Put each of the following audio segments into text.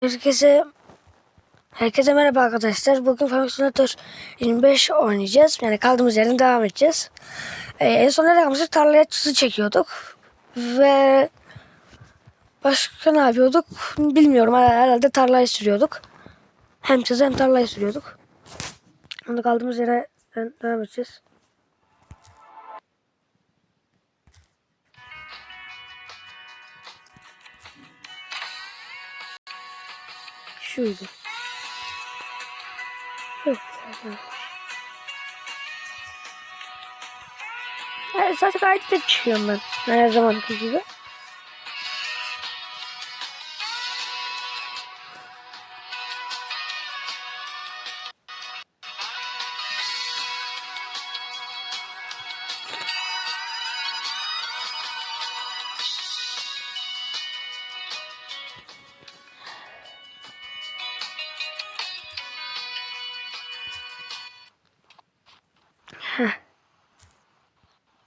Herkese Herkese merhaba arkadaşlar. Bugün Farming Simulator 25 oynayacağız. Yani kaldığımız yerden devam edeceğiz. Ee, en son nereye kalmıştık? Tarlaya çizi çekiyorduk. Ve başka ne yapıyorduk? Bilmiyorum. Herhalde tarlayı sürüyorduk. Hem çizi hem tarlayı sürüyorduk. Şimdi kaldığımız yere devam edeceğiz. Şuydu. Çok güzel. Yani zaten gayet de çıkıyorum ben. Her zamanki gibi.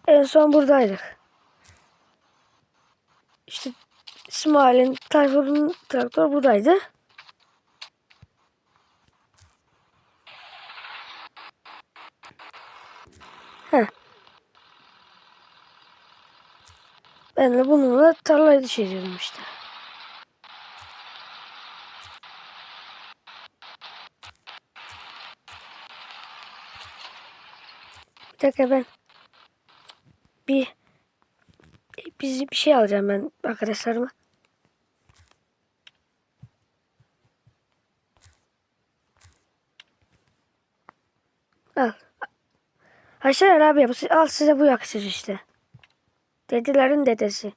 En son buradaydık. İşte İsmail'in Tayfur'un traktör buradaydı. Heh. Ben de bununla tarlayı düşürüyorum işte. Bir dakika ben bir biz bir şey alacağım ben arkadaşlarıma. Al. Haşer abi al size bu yakışır işte. Dedilerin dedesi.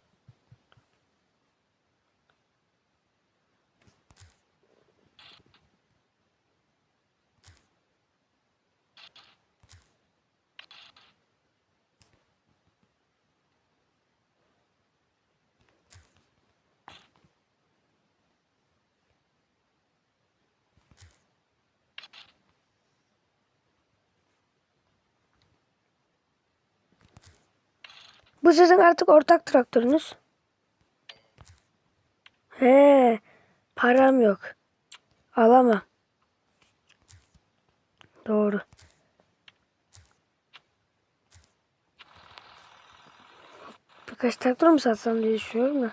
Bu sizin artık ortak traktörünüz. He, param yok. Alamam. Doğru. Birkaç traktör mü satsam diye düşünüyorum da.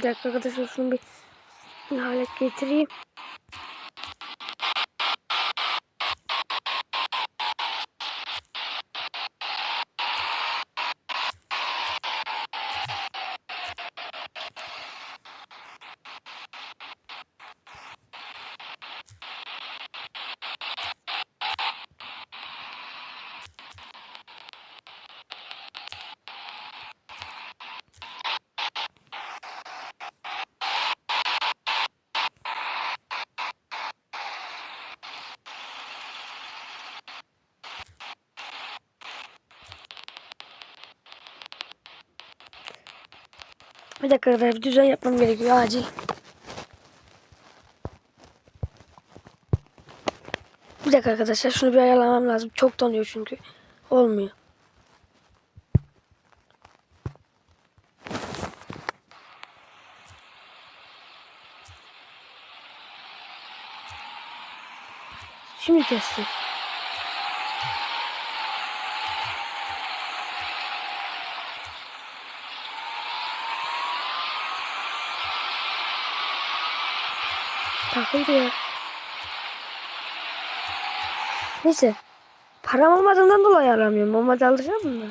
Bir dakika arkadaşlar şunu bir hale getireyim. Bir dakika arkadaşlar bir düzen yapmam gerekiyor acil. Bir dakika arkadaşlar şunu bir ayarlamam lazım. Çok donuyor çünkü. Olmuyor. Şimdi kesti. Takıldı ya. Neyse. Param olmadığından dolayı alamıyorum. Olmadı alacağım bunu.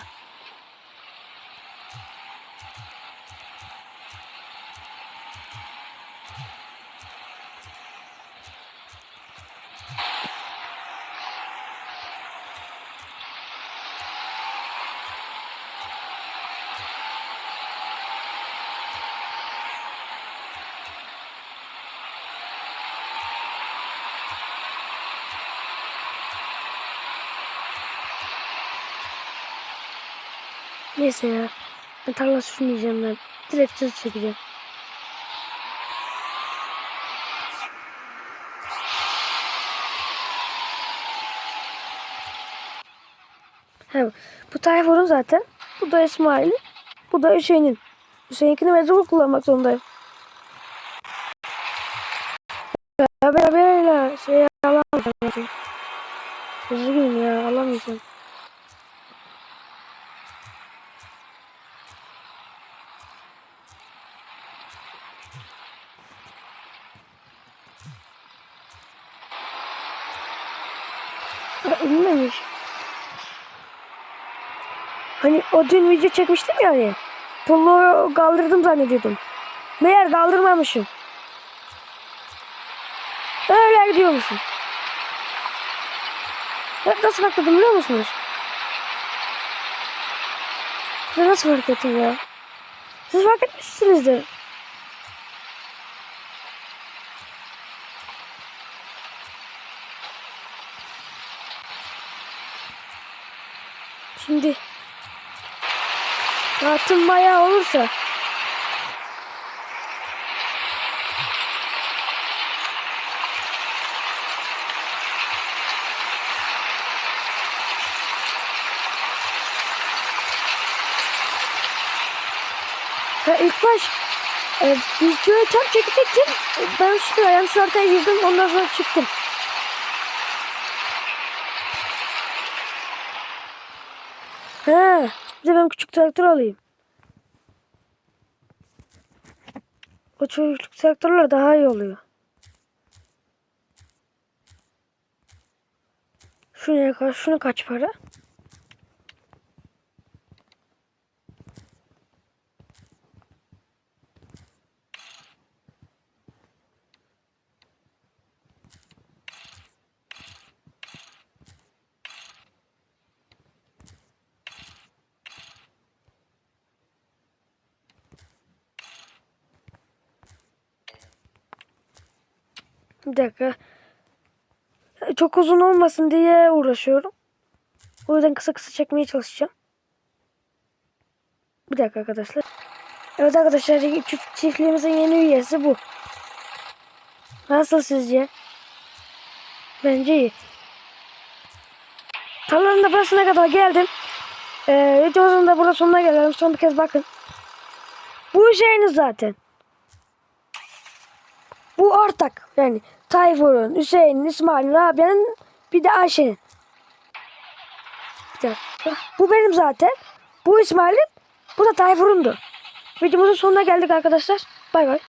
Neyse ya. Ben tarla ben. Direkt çizgi çekeceğim. He, bu Tayfur'un zaten. Bu da İsmail'in. Bu da Hüseyin'in. Hüseyin'inkini mecbur kullanmak zorundayım. Beraber beraber şey alamayacağım. Üzgünüm ya alamayacağım. Ha, inmemiş. Hani o dün video çekmiştim ya hani. Pullu kaldırdım zannediyordum. Meğer kaldırmamışım. Öyle gidiyormuşum. Ya nasıl ettim biliyor musunuz? Ya nasıl fark ettim ya? Siz fark etmişsinizdir. Şimdi Rahatım bayağı olursa Ha ilk baş e, videoyu tam çekecektim. Ben şu yanlış ortaya girdim ondan sonra çıktım. He, bir de ben küçük traktör alayım. O küçük traktörler daha iyi oluyor. Şuna kaç, şunu kaç para? Bir dakika. Çok uzun olmasın diye uğraşıyorum. O yüzden kısa kısa çekmeye çalışacağım. Bir dakika arkadaşlar. Evet arkadaşlar çift- çiftliğimizin yeni üyesi bu. Nasıl sizce? Bence iyi. Tarlanın da burasına kadar geldim. Ee, videomuzun da burada sonuna gelelim. Son bir kez bakın. Bu şeyiniz zaten. Bu ortak. Yani Tayfur'un, Hüseyin'in, İsmail'in, Rabia'nın bir de Ayşe'nin. Bu benim zaten. Bu İsmail'in. Bu da Tayfur'undu. Videomuzun sonuna geldik arkadaşlar. Bay bay.